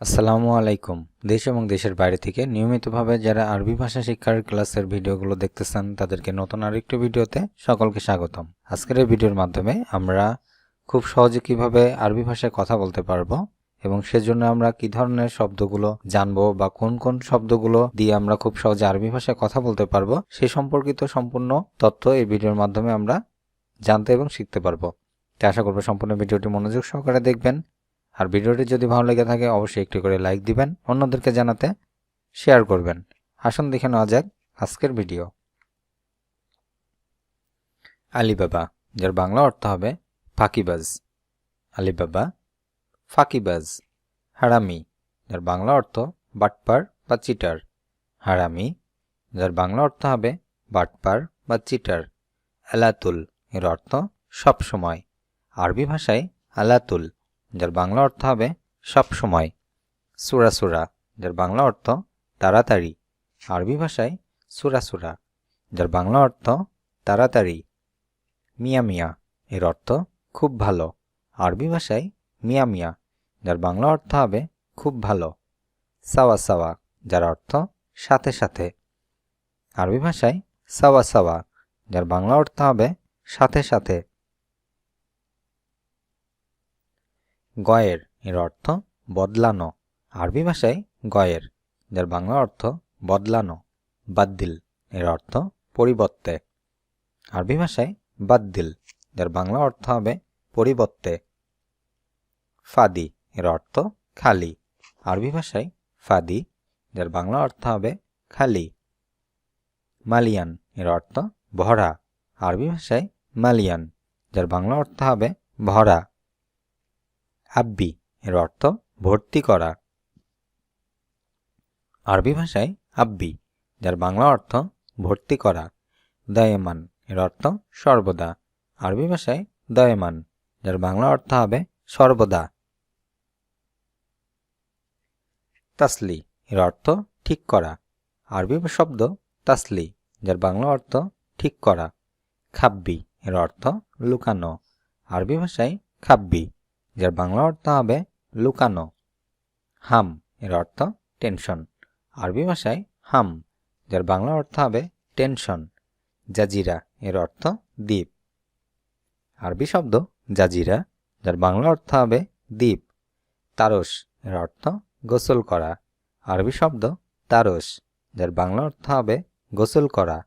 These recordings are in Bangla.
আসসালামু আলাইকুম। দেশ এবং দেশের বাইরে থেকে নিয়মিতভাবে যারা আরবি ভাষা শিক্ষার ক্লাসের ভিডিওগুলো দেখতেছেন, তাদেরকে নতুন আরেকটি ভিডিওতে সকলকে স্বাগতম। আজকের এই ভিডিওর মাধ্যমে আমরা খুব সহজে কীভাবে আরবি ভাষায় কথা বলতে পারব এবং সেজন্য আমরা কি ধরনের শব্দগুলো জানব বা কোন কোন শব্দগুলো দিয়ে আমরা খুব সহজে আরবি ভাষায় কথা বলতে পারব, সে সম্পর্কিত সম্পূর্ণ তথ্য এই ভিডিওর মাধ্যমে আমরা জানতে এবং শিখতে পারব। তাই আশা করব সম্পূর্ণ ভিডিওটি মনোযোগ সহকারে দেখবেন। আর ভিডিওটি যদি ভালো লেগে থাকে, অবশ্যই একটি করে লাইক দিবেন, অন্যদেরকে জানাতে শেয়ার করবেন। আসুন দেখে নেওয়া যাক আজকের ভিডিও। আলিবাবা, যার বাংলা অর্থ হবে ফাঁকিবাজ। আলিবাবা, ফাঁকিবাজ। হারামি, যার বাংলা অর্থ বাটপার বা চিটার। হারামি, যার বাংলা অর্থ হবে বাটপার বা চিটার। আলাতুল, এর অর্থ সব সময় আরবি ভাষায় আলাতুল। যার বাংলা অর্থ হবে সব সময়। সুরা সুরা, যার বাংলা অর্থ তাড়াতাড়ি। আরবি ভাষায় সুরা সুরা, যার বাংলা অর্থ তাড়াতাড়ি। মিয়া মিয়া, এর অর্থ খুব ভালো। আরবি ভাষায় মিয়া মিয়া, যার বাংলা অর্থ হবে খুব ভালো। সাওয়া সাওয়া, যার অর্থ সাথে সাথে। আরবি ভাষায় সাওয়া সাওয়া, যার বাংলা অর্থ হবে সাথে সাথে। গয়ের, এর অর্থ বদলানো। আরবি ভাষায় গয়ের, যার বাংলা অর্থ বদলানো, বাদ্দিল, এর অর্থ পরিবর্তে। আরবি ভাষায় বাদ্দিল, যার বাংলা অর্থ হবে পরিবর্তে। ফাদি, এর অর্থ খালি। আরবি ভাষায় ফাদি, যার বাংলা অর্থ হবে খালি। মালিয়ান, এর অর্থ ভরা। আরবি ভাষায় মালিয়ান, যার বাংলা অর্থ হবে ভরা। আব্বি এর অর্থ ভর্তি করা। আরবি ভাষায় আব্বি যার বাংলা অর্থ ভর্তি করা। দয়েমান, এর অর্থ সর্বদা। আরবি ভাষায় দয়েমান, যার বাংলা অর্থ হবে সর্বদা। তাসলি, এর অর্থ ঠিক করা। আরবি শব্দ তাসলি, যার বাংলা অর্থ ঠিক করা। খাব্বি, এর অর্থ লুকানো। আরবি ভাষায় খাব্বি। যার বাংলা অর্থ হবে লুকানো। হাম এর অর্থ টেনশন। আরবি ভাষায় হাম, যার বাংলা অর্থ হবে টেনশন। জাজিরা এর অর্থ দ্বীপ। আরবি শব্দ জাজিরা, যার বাংলা অর্থ হবে দ্বীপ। তারস এর অর্থ গোসল করা। আরবি শব্দ তারস, যার বাংলা অর্থ হবে গোসল করা।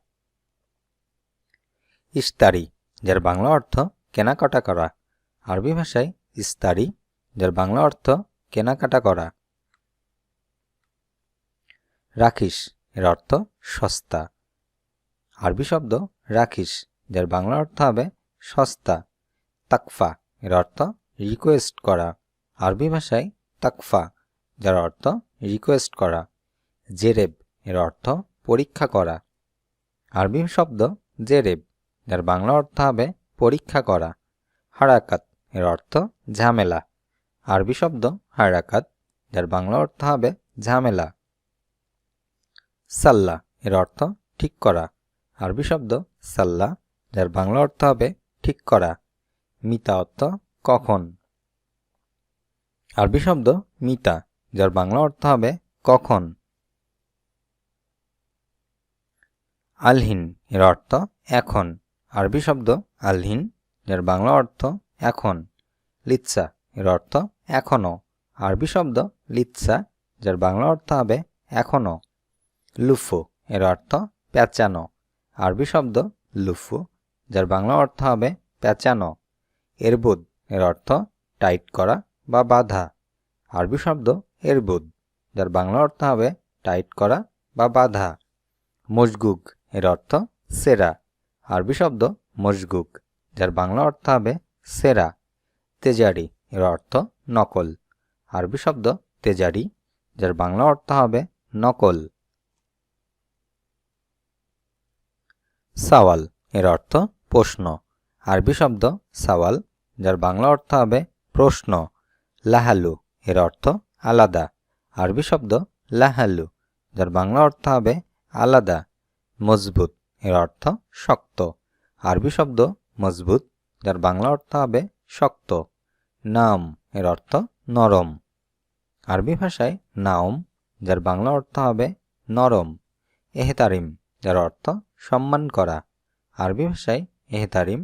ইস্তারি যার বাংলা অর্থ কেনাকাটা করা। আরবি ভাষায় ইস্তারি যার বাংলা অর্থ কেনাকাটা করা। রাখিস, এর অর্থ সস্তা। আরবি শব্দ রাখিস, যার বাংলা অর্থ হবে সস্তা। তাকফা, এর অর্থ রিকোয়েস্ট করা। আরবি ভাষায় তাকফা, যার অর্থ রিকোয়েস্ট করা। জেরেব, এর অর্থ পরীক্ষা করা। আরবি শব্দ জেরেব, যার বাংলা অর্থ হবে পরীক্ষা করা। হারাকাত এর অর্থ ঝামেলা। আরবি শব্দ হারাকাত, যার বাংলা অর্থ হবে ঝামেলা। সাল্লা, এর অর্থ ঠিক করা। আরবি শব্দ সাল্লা, যার বাংলা অর্থ হবে ঠিক করা। মিতা অর্থ কখন। আরবি শব্দ মিতা, যার বাংলা অর্থ হবে কখন। আলহিন, এর অর্থ এখন। আরবি শব্দ আলহিন, যার বাংলা অর্থ এখন, লিৎসা এর অর্থ এখনও আরবি শব্দ লিৎসা, যার বাংলা অর্থ হবে এখনও। লুফো এর অর্থ প্যাঁচানো আরবি শব্দ লুফু, যার বাংলা অর্থ হবে প্যাঁচানো এরবুদ এর অর্থ টাইট করা বা বাধা। আরবি শব্দ এরবুদ, যার বাংলা অর্থ হবে টাইট করা বা বাধা। মজগুগ এর অর্থ সেরা। আরবি শব্দ মজগুগ, যার বাংলা অর্থ হবে সেরা। তেজারি, এর অর্থ নকল। আরবি শব্দ তেজারি, যার বাংলা অর্থ হবে নকল। সাওয়াল, এর অর্থ প্রশ্ন। আরবি শব্দ সাওয়াল, যার বাংলা অর্থ হবে প্রশ্ন। লাহালু, এর অর্থ আলাদা। আরবি শব্দ লাহালু, যার বাংলা অর্থ হবে আলাদা। মজবুত, এর অর্থ শক্ত। আরবি শব্দ মজবুত যার বাংলা অর্থ হবে শক্ত। নাম এর অর্থ নরম। আরবি ভাষায় নাওম, যার বাংলা অর্থ হবে নরম। এহতারিম, যার অর্থ সম্মান করা। আরবি ভাষায় এহতারিম,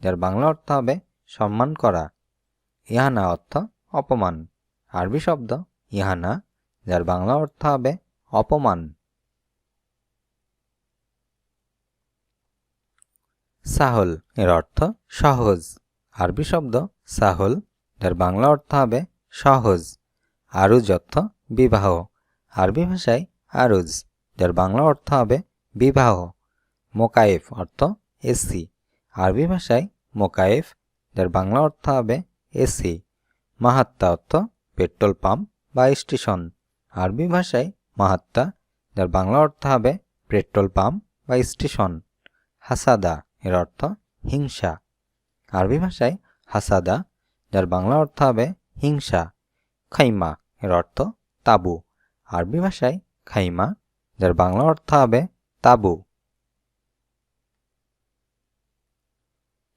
যার বাংলা অর্থ হবে সম্মান করা। ইহানা অর্থ অপমান। আরবি শব্দ ইহানা, যার বাংলা অর্থ হবে অপমান। সাহল এর অর্থ সহজ। আরবি শব্দ সাহল, যার বাংলা অর্থ হবে সহজ। আরুজ অর্থ বিবাহ। আরবি ভাষায় আরুজ, যার বাংলা অর্থ হবে বিবাহ। মোকায়েফ অর্থ এসি। আরবি ভাষায় মোকায়েফ, যার বাংলা অর্থ হবে এসি। মাহাত্মা অর্থ পেট্রোল পাম্প বা স্টেশন। আরবি ভাষায় মাহাত্মা যার বাংলা অর্থ হবে পেট্রোল পাম্প বা স্টেশন। হাসাদা এর অর্থ হিংসা। আরবি ভাষায় হাসাদা, যার বাংলা অর্থ হবে হিংসা। খাইমা এর অর্থ তাবু। আরবি ভাষায় খাইমা, যার বাংলা অর্থ হবে তাবু।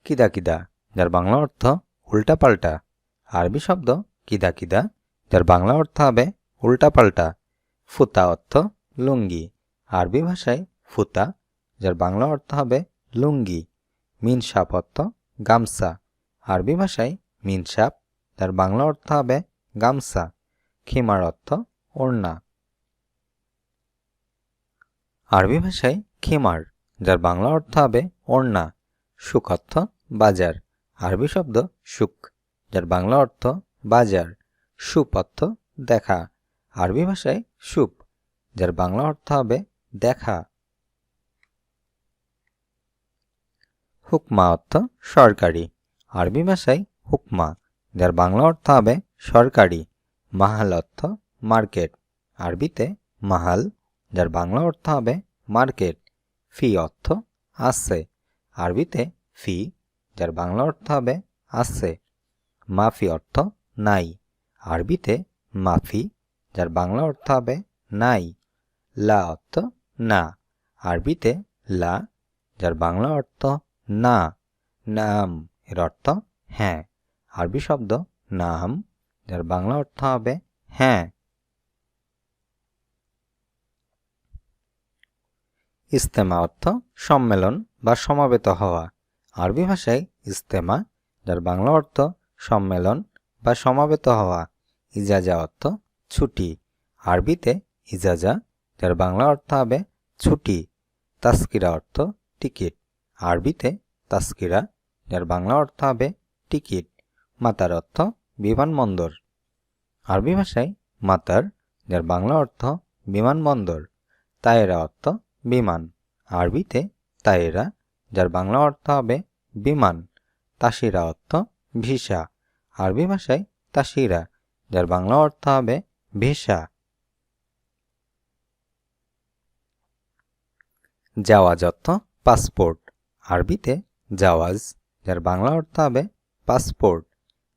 কিদা কিদা, যার বাংলা অর্থ উল্টাপাল্টা। আরবি শব্দ কিদা কিদা, যার বাংলা অর্থ হবে উল্টাপাল্টা। ফুতা অর্থ লুঙ্গি। আরবি ভাষায় ফুতা, যার বাংলা অর্থ হবে লুঙ্গি মিনসাপ অর্থ গামছা। আরবি ভাষায় মিনসাপ যার বাংলা অর্থ হবে গামছা। খিমার অর্থ ওড়না। আরবি ভাষায় খিমার, যার বাংলা অর্থ হবে ওড়না। সুখ অর্থ বাজার। আরবি শব্দ সুখ, যার বাংলা অর্থ বাজার। সুপ অর্থ দেখা। আরবি ভাষায় সুপ, যার বাংলা অর্থ হবে দেখা। হুকমা অর্থ সরকারি। আরবি ভাষায় হুকমা, যার বাংলা অর্থ হবে সরকারি। মাহাল অর্থ মার্কেট। আরবিতে মাহাল, যার বাংলা অর্থ হবে মার্কেট। ফি অর্থ আছে। আরবিতে ফি, যার বাংলা অর্থ হবে আছে। মাফি অর্থ নাই। আরবিতে মাফি, যার বাংলা অর্থ হবে নাই। লা অর্থ না। আরবিতে লা, যার বাংলা অর্থ না, নাম এর অর্থ হ্যাঁ। আরবি শব্দ নাম, যার বাংলা অর্থ হবে হ্যাঁ। ইস্তেমা অর্থ সম্মেলন বা সমাবেত হওয়া। আরবি ভাষায় ইস্তেমা, যার বাংলা অর্থ সম্মেলন বা সমাবেত হওয়া। ইজাজা অর্থ ছুটি। আরবিতে ইজাজা, যার বাংলা অর্থ হবে ছুটি। তাস্কিরা অর্থ টিকিট। আরবিতে তাস্কিরা, যার বাংলা অর্থ হবে টিকিট, মাতার অর্থ বিমানবন্দর। আরবি ভাষায় মাতার, যার বাংলা অর্থ বিমানবন্দর, তায়েরা অর্থ বিমান। আরবিতে তায়েরা, যার বাংলা অর্থ হবে বিমান, তাসিরা অর্থ ভিসা। আরবি ভাষায় তাসিরা, যার বাংলা অর্থ হবে ভিসা। জাওয়াজ অর্থ পাসপোর্ট। আরবিতে জাওয়াজ, যার বাংলা অর্থ হবে পাসপোর্ট,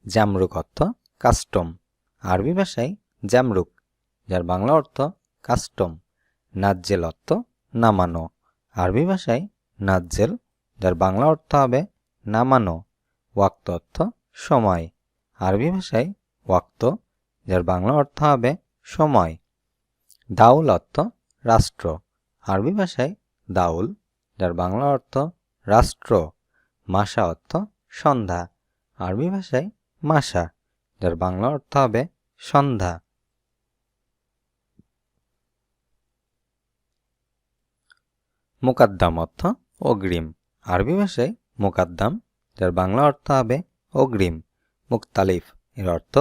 জামরুক অর্থ কাস্টম। আরবি ভাষায় জামরুক, যার বাংলা অর্থ কাস্টম। নাজ্জেল অর্থ নামানো। আরবি ভাষায় নাজ্জেল, যার বাংলা অর্থ হবে নামানো। ওয়াক্ত অর্থ সময়। আরবি ভাষায় ওয়াক্ত, যার বাংলা অর্থ হবে সময়। দাউল অর্থ রাষ্ট্র। আরবি ভাষায় দাউল, যার বাংলা অর্থ রাষ্ট্র, মাসা অর্থ সন্ধ্যা। আরবি ভাষায় মাসা, যার বাংলা অর্থ হবে সন্ধ্যা। মোকাদ্দাম অর্থ অগ্রিম। আরবি ভাষায় মোকাদ্দাম, যার বাংলা অর্থ হবে অগ্রিম। মুক্তালিফ এর অর্থ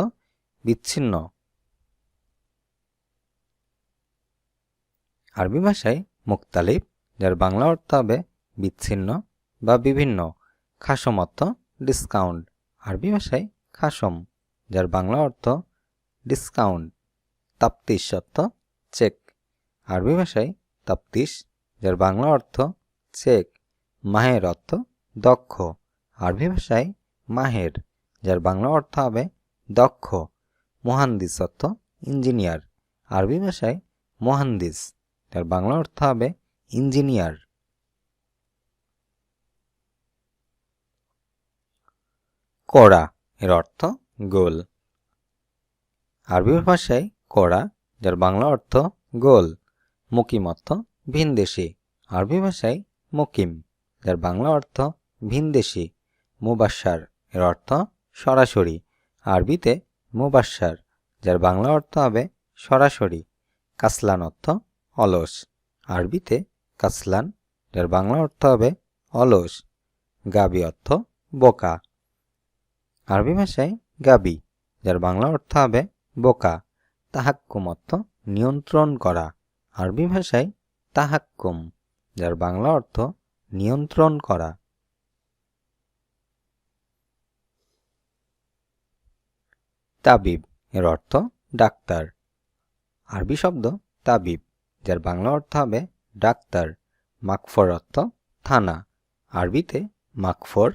বিচ্ছিন্ন। আরবি ভাষায় মুক্তালিফ যার বাংলা অর্থ হবে বিচ্ছিন্ন। বা বিভিন্ন খাসম অর্থ ডিসকাউন্ট আরবি ভাষায় খাসম, যার বাংলা অর্থ ডিসকাউন্ট তাপ্তিস অর্থ চেক আরবি ভাষায় তাপ্তিস যার বাংলা অর্থ চেক মাহের অর্থ দক্ষ। আরবি ভাষায় মাহের, যার বাংলা অর্থ হবে দক্ষ। মহান্দিস অর্থ ইঞ্জিনিয়ার আরবি ভাষায় মহান্দিস, যার বাংলা অর্থ হবে ইঞ্জিনিয়ার কড়া এর অর্থ গোল। আরবি ভাষায় কোড়া, যার বাংলা অর্থ গোল, মুকিম অর্থ ভিনদেশি। আরবি ভাষায় মুকিম, যার বাংলা অর্থ ভিনদেশি। মুবাসার এর অর্থ সরাসরি। আরবিতে মুবাসার যার বাংলা অর্থ হবে সরাসরি। কাসলান অর্থ অলস। আরবিতে কাসলান, যার বাংলা অর্থ হবে অলস। গাবি অর্থ বোকা। আরবি ভাষায় গাবি, যার বাংলা অর্থ হবে বোকা তাহাক্কুম অর্থ নিয়ন্ত্রণ করা। আরবি ভাষায় তাহাক্কুম, যার বাংলা অর্থ নিয়ন্ত্রণ করা। তাবিব, এর অর্থ ডাক্তার। আরবি শব্দ তাবিব, যার বাংলা অর্থ হবে ডাক্তার, মাকফর অর্থ থানা। আরবিতে মাকফর,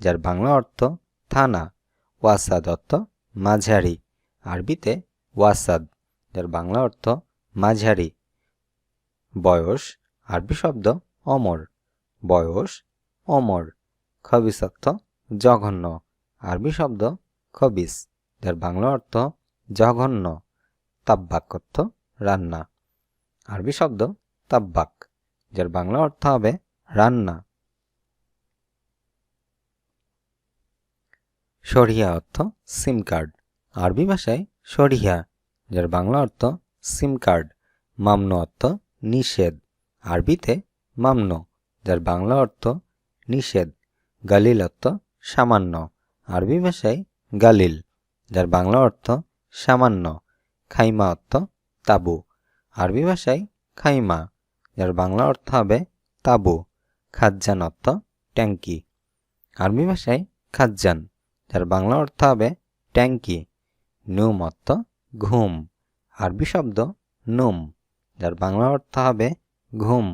যার বাংলা অর্থ থানা। ওয়াসাদ অর্থ মাঝারি, আরবিতে ওয়াসাদ, যার বাংলা অর্থ মাঝারি। বয়স, আরবি শব্দ অমর। বয়স, অমর খবিস অর্থ জঘন্য। আরবি শব্দ খবিস, যার বাংলা অর্থ জঘন্য তাব্বাক অর্থ রান্না। আরবি শব্দ তাব্বাক, যার বাংলা অর্থ হবে রান্না। সরিয়া অর্থ সিম কার্ড। আরবি ভাষায় সরিয়া, যার বাংলা অর্থ সিম কার্ড। মামনো অর্থ নিষেধ। আরবিতে মামনো, যার বাংলা অর্থ নিষেধ। গালিল অর্থ সামান্য। আরবি ভাষায় গালিল, যার বাংলা অর্থ সামান্য। খাইমা অর্থ তাবু। আরবি ভাষায় খাইমা, যার বাংলা অর্থ হবে তাবু। খাজ্জান অর্থ ট্যাঙ্কি আরবি ভাষায় খাজ্জান। যার বাংলা অর্থ হবে ট্যাঙ্কি নুম অর্থ ঘুম, আরবি শব্দ নুম, যার বাংলা অর্থ হবে ঘুম।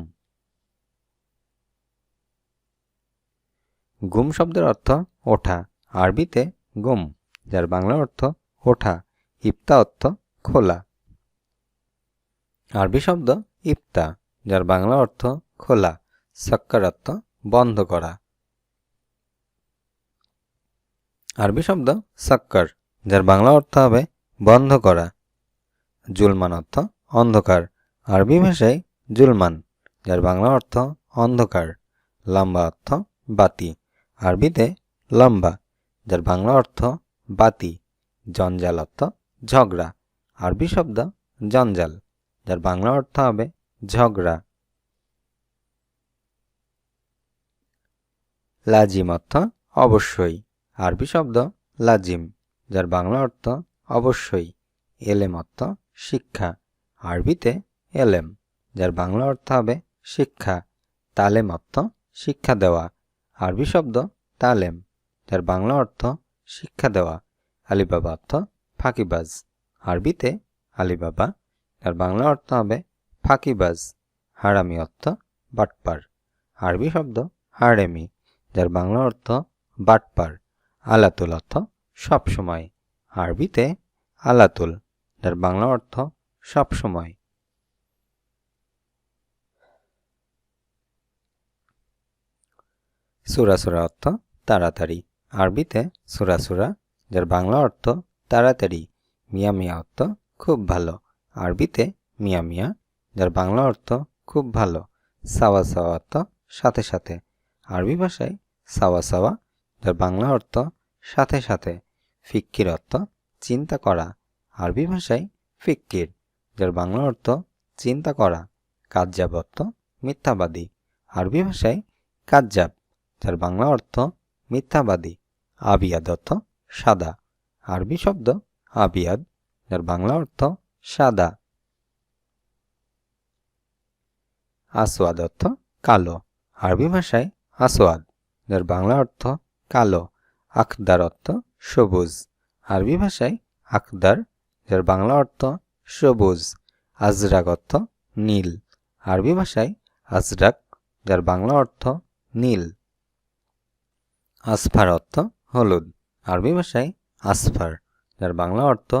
গুম শব্দের অর্থ ওঠা, আরবিতে গুম যার বাংলা অর্থ ওঠা, ইফতা অর্থ খোলা। আরবি শব্দ ইফতা, যার বাংলা অর্থ খোলা, সক্কর অর্থ বন্ধ করা। আরবি শব্দ সক্কর, যার বাংলা অর্থ হবে বন্ধ করা। জুলমান অর্থ অন্ধকার। আরবি ভাষায় জুলমান, যার বাংলা অর্থ অন্ধকার। লম্বা অর্থ বাতি। আরবিতে লম্বা, যার বাংলা অর্থ বাতি। জঞ্জাল অর্থ ঝগড়া। আরবি শব্দ জঞ্জাল, যার বাংলা অর্থ হবে ঝগড়া। লাজিম অর্থ অবশ্যই। আরবি শব্দ লাজিম, যার বাংলা অর্থ অবশ্যই, এলেম অর্থ শিক্ষা। আরবিতে এলেম, যার বাংলা অর্থ হবে শিক্ষা। তালেম অর্থ শিক্ষা দেওয়া। আরবি শব্দ তালেম, যার বাংলা অর্থ শিক্ষা দেওয়া। আলিবাবা অর্থ ফাঁকিবাজ। আরবিতে আলিবাবা, যার বাংলা অর্থ হবে ফাঁকিবাজ। হারামি অর্থ বাটপার। আরবি শব্দ হারেমি, যার বাংলা অর্থ বাটপার। আলাতুল অর্থ সবসময় আরবিতে আলাতুল, যার বাংলা অর্থ সবসময় সুরাসুরা অর্থ তাড়াতাড়ি। আরবিতে সুরাসুরা যার বাংলা অর্থ তাড়াতাড়ি। মিয়া মিয়া অর্থ খুব ভালো। আরবিতে মিয়া মিয়া, যার বাংলা অর্থ খুব ভালো। সাওয়া সাওয়া অর্থ সাথে সাথে। আরবি ভাষায় সাওয়া সাওয়া যার বাংলা অর্থ সাথে সাথে ফিক্কির অর্থ চিন্তা করা। আরবি ভাষায় ফিক্কির, যার বাংলা অর্থ চিন্তা করা, কাজ্জাব অর্থ মিথ্যাবাদী। আরবি ভাষায় কাজ্জাব, যার বাংলা অর্থ মিথ্যাবাদী। আবিয়াদ অর্থ সাদা। আরবি শব্দ আবিয়াদ, যার বাংলা অর্থ সাদা। আসওয়াদ অর্থ কালো। আরবি ভাষায় আসওয়াদ, যার বাংলা অর্থ কালো আখদার অর্থ সবুজ। আরবি ভাষায় আখদার যার বাংলা অর্থ সবুজ। আজরাক অর্থ নীল। আরবি ভাষায় আজরাক, যার বাংলা অর্থ নীল। আসফার অর্থ হলুদ। আরবি ভাষায় আসফার, যার বাংলা অর্থ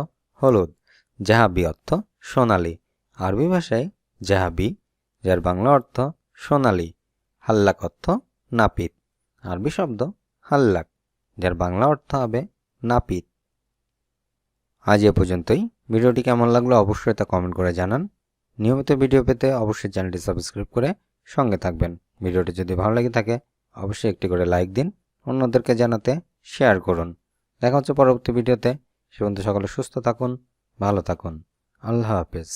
হলুদ। জাহাবি অর্থ সোনালি। আরবি ভাষায় জাহাবি, যার বাংলা অর্থ সোনালি। হাল্লাক অর্থ নাপিত। আরবি শব্দ হাল্লাক, যার বাংলা অর্থ হবে নাপিত। আজ এ পর্যন্তই। ভিডিওটি কেমন লাগল অবশ্যই তা কমেন্ট করে জানান। নিয়মিত ভিডিও পেতে অবশ্যই চ্যানেলটি সাবস্ক্রাইব করে সঙ্গে থাকবেন। ভিডিওটি যদি ভালো লেগে থাকে, অবশ্যই একটি করে লাইক দিন, অন্যদেরকে জানাতে শেয়ার করুন। দেখা হচ্ছে পরবর্তী ভিডিওতে। সে সকলে সুস্থ থাকুন, ভালো থাকুন। আল্লাহ হাফেজ।